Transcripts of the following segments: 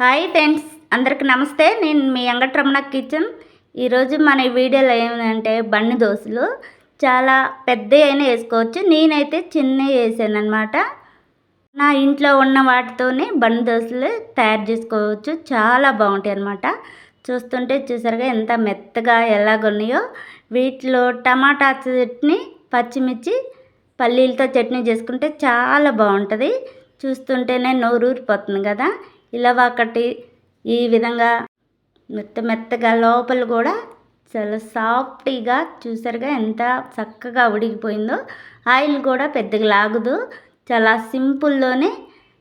Hi friends అందరికి నమస్తే. నేను మీ వెంకటరమణ కిచెన్. ఈరోజు మన వీడియోలో ఏమంటే బండి దోశలు. చాలా పెద్ద అయినా వేసుకోవచ్చు. నేనైతే చిన్న వేసాను అనమాట నా ఇంట్లో ఉన్న వాటితోనే బండి దోశలు తయారు చేసుకోవచ్చు. చాలా బాగుంటాయి అనమాట చూస్తుంటే చూసారుగా ఎంత మెత్తగా ఎలాగున్నాయో. వీటిలో టమాటా చట్నీ పచ్చిమిర్చి పల్లీలతో చట్నీ చేసుకుంటే చాలా బాగుంటుంది. చూస్తుంటేనే నోరు ఊరిపోతుంది కదా. ఇలా ఒకటి ఈ విధంగా మెత్త మెత్తగా లోపల కూడా చాలా సాఫ్టీగా చూసారుగా ఎంత చక్కగా ఉడికిపోయిందో. ఆయిల్ కూడా పెద్దగా లాగదు. చాలా సింపుల్లోనే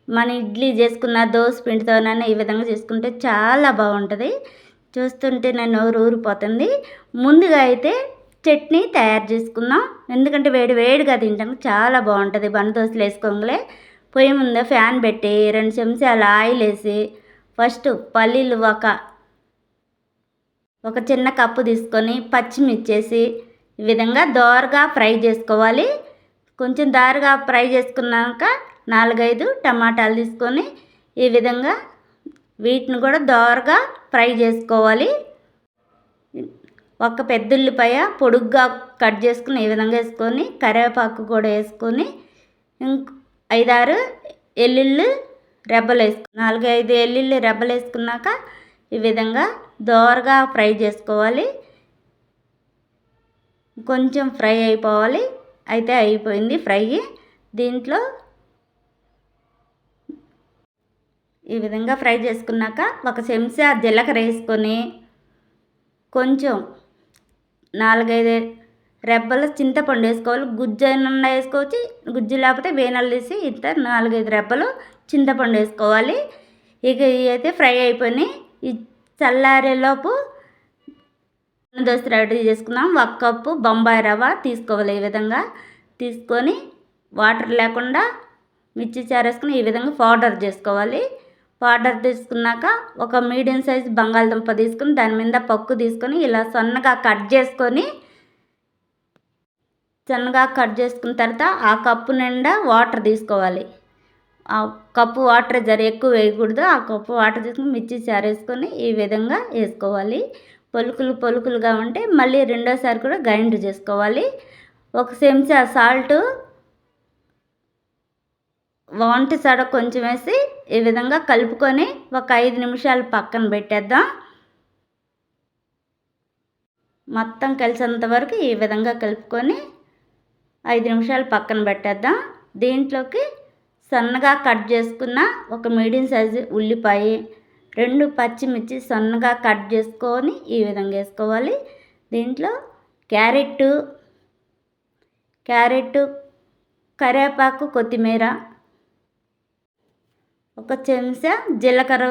మన ఇడ్లీ చేసుకున్న దోశ పిండితోనైనా ఈ విధంగా చేసుకుంటే చాలా బాగుంటుంది. చూస్తుంటే నన్ను నోరు ఊరిపోతుంది. ముందుగా అయితే చట్నీ తయారు చేసుకుందాం. ఎందుకంటే వేడి వేడిగా తింటాం. చాలా బాగుంటుంది. బండి దోశలు వేసుకోగలే. పొయ్యి ముందు ఫ్యాన్ పెట్టి రెండు చెంచాలు ఆయిల్ వేసి ఫస్ట్ పల్లీలు ఒక ఒక చిన్న కప్పు తీసుకొని పచ్చిమిర్చేసి ఈ విధంగా దోరగా ఫ్రై చేసుకోవాలి. కొంచెం దారుగా ఫ్రై చేసుకున్నాక నాలుగైదు టమాటాలు తీసుకొని ఈ విధంగా వీటిని కూడా దోరగా ఫ్రై చేసుకోవాలి. ఒక పెద్ద ఉల్లిపాయ పొడుగ్గా కట్ చేసుకుని ఈ విధంగా వేసుకొని కరివేపాకు కూడా వేసుకొని ఇంక ఐదారు ఎల్లుల్లి రెబ్బలు వేసుకు నాలుగు ఐదు ఎల్లుల్లి రెబ్బలు వేసుకున్నాక ఈ విధంగా దోరగా ఫ్రై చేసుకోవాలి. కొంచెం ఫ్రై అయిపోవాలి. అయితే అయిపోయింది ఫ్రై. దీంట్లో ఈ విధంగా ఫ్రై చేసుకున్నాక ఒక చెంచా జీలకర్ర వేసుకొని కొంచెం నాలుగైదు రెబ్బలు చింతపండు వేసుకోవాలి గుజ్జు వేసుకోవచ్చు గుజ్జు లేకపోతే వేనలు తీసి ఇంత నాలుగైదు రెబ్బలు చింతపండు వేసుకోవాలి. ఇక ఇవి అయితే ఫ్రై అయిపోయినాయి. ఈ చల్లారేలోపు దోశ రెడీ చేసుకున్నాం ఒక కప్పు బొంబాయి రవ్వ తీసుకోవాలి ఈ విధంగా. తీసుకొని వాటర్ లేకుండా మిర్చి చారేసుకుని ఈ విధంగా పౌడర్ చేసుకోవాలి. పౌడర్ తీసుకున్నాక ఒక మీడియం సైజ్ బంగాళదుంప తీసుకుని దాని మీద పక్కు తీసుకొని ఇలా సన్నగా కట్ చేసుకొని సన్నగా కట్ చేసుకున్న తర్వాత ఆ కప్పు నిండా వాటర్ తీసుకోవాలి. ఆ కప్పు వాటర్ జర ఎక్కువ వేయకూడదు. ఆ కప్పు వాటర్ తీసుకుని మిర్చి చారేసుకొని ఈ విధంగా వేసుకోవాలి. పలుకులు పలుకులుగా ఉంటే మళ్ళీ రెండోసారి కూడా గ్రైండ్ చేసుకోవాలి. ఒక చెంచా సాల్ట్ వంట సడ కొంచెం వేసి ఈ విధంగా కలుపుకొని ఒక ఐదు నిమిషాలు పక్కన పెట్టేద్దాం. మొత్తం కలిసేంత వరకు ఈ విధంగా కలుపుకొని ఐదు నిమిషాలు పక్కన పెట్టేద్దాం. దీంట్లోకి సన్నగా కట్ చేసుకున్న ఒక మీడియం సైజు ఉల్లిపాయ రెండు పచ్చిమిర్చి సన్నగా కట్ చేసుకొని ఈ విధంగా వేసుకోవాలి. దీంట్లో క్యారెట్ క్యారెట్ కరివేపాకు కొత్తిమీర ఒక చెంచా జీలకర్ర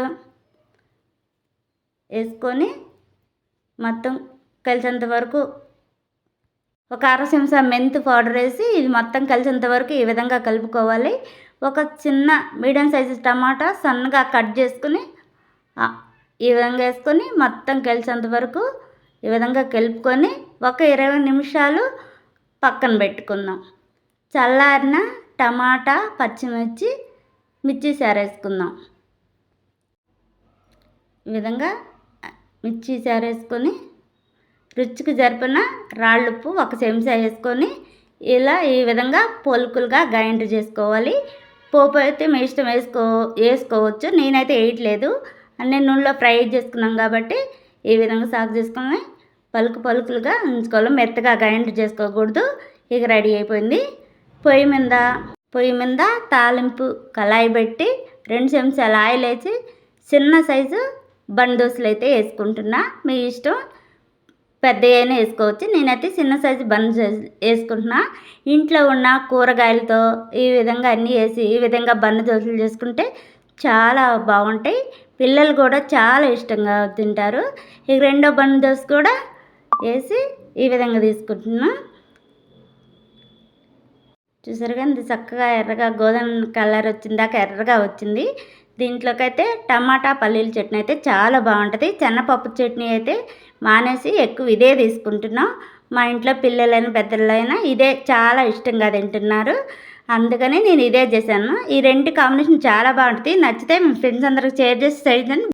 వేసుకొని మొత్తం కలిసేంత వరకు ఒక అర చెంచా పౌడర్ వేసి ఇది మొత్తం కలిసేంత వరకు ఈ విధంగా కలుపుకోవాలి. ఒక చిన్న మీడియం సైజు టమాటా సన్నగా కట్ చేసుకుని ఈ విధంగా వేసుకొని మొత్తం కలిసేంత వరకు ఈ విధంగా కలుపుకొని ఒక ఇరవై నిమిషాలు పక్కన పెట్టుకుందాం. చల్లారిన టమాటా పచ్చిమిర్చి మిర్చి సారేసుకుందాం ఈ విధంగా మిర్చి సారేసుకొని రుచికి జరిపిన రాళ్ళుప్పు ఒక చెంచా వేసుకొని ఇలా ఈ విధంగా పొలుకులుగా గ్రైండ్ చేసుకోవాలి. పోపు అయితే మీ ఇష్టం వేసుకో వేసుకోవచ్చు. నేనైతే వేయట్లేదు. అన్నీ నూనెలో ఫ్రై చేసుకున్నాం కాబట్టి ఈ విధంగా సాగు చేసుకుని పలుకు పలుకులుగా ఉంచుకోవాలి. మెత్తగా గ్రైండ్ చేసుకోకూడదు. ఇక రెడీ అయిపోయింది. పొయ్యి మీద పొయ్యి మీద తాలింపు కళాయి పెట్టి రెండు చెంచాలు ఆయిల్ వేసి చిన్న సైజు బండి అయితే వేసుకుంటున్నా. మీ ఇష్టం? పెద్ద వేసుకోవచ్చు. నేనైతే చిన్న సైజు బన్ వేసుకుంటున్నా. ఇంట్లో ఉన్న కూరగాయలతో ఈ విధంగా అన్నీ వేసి ఈ విధంగా బన్ను దోశలు చేసుకుంటే చాలా బాగుంటాయి. పిల్లలు కూడా చాలా ఇష్టంగా తింటారు. ఇక రెండో బన్ను దోశ కూడా వేసి ఈ విధంగా తీసుకుంటున్నా. చూసారు కానీ చక్కగా ఎర్రగా గోధుమ కలర్ వచ్చిందాక ఎర్రగా వచ్చింది. దీంట్లోకైతే టమాటా పల్లీల చట్నీ అయితే చాలా బాగుంటుంది. చెన్నపప్పు చట్నీ అయితే మానేసి ఎక్కువ ఇదే తీసుకుంటున్నాం. మా ఇంట్లో పిల్లలైనా పెద్దలైనా ఇదే చాలా ఇష్టంగా తింటున్నారు. అందుకని నేను ఇదే చేశాను. ఈ రెండు కాంబినేషన్ చాలా బాగుంటుంది. నచ్చితే మీ ఫ్రెండ్స్ అందరికి షేర్ చేసి చేయండి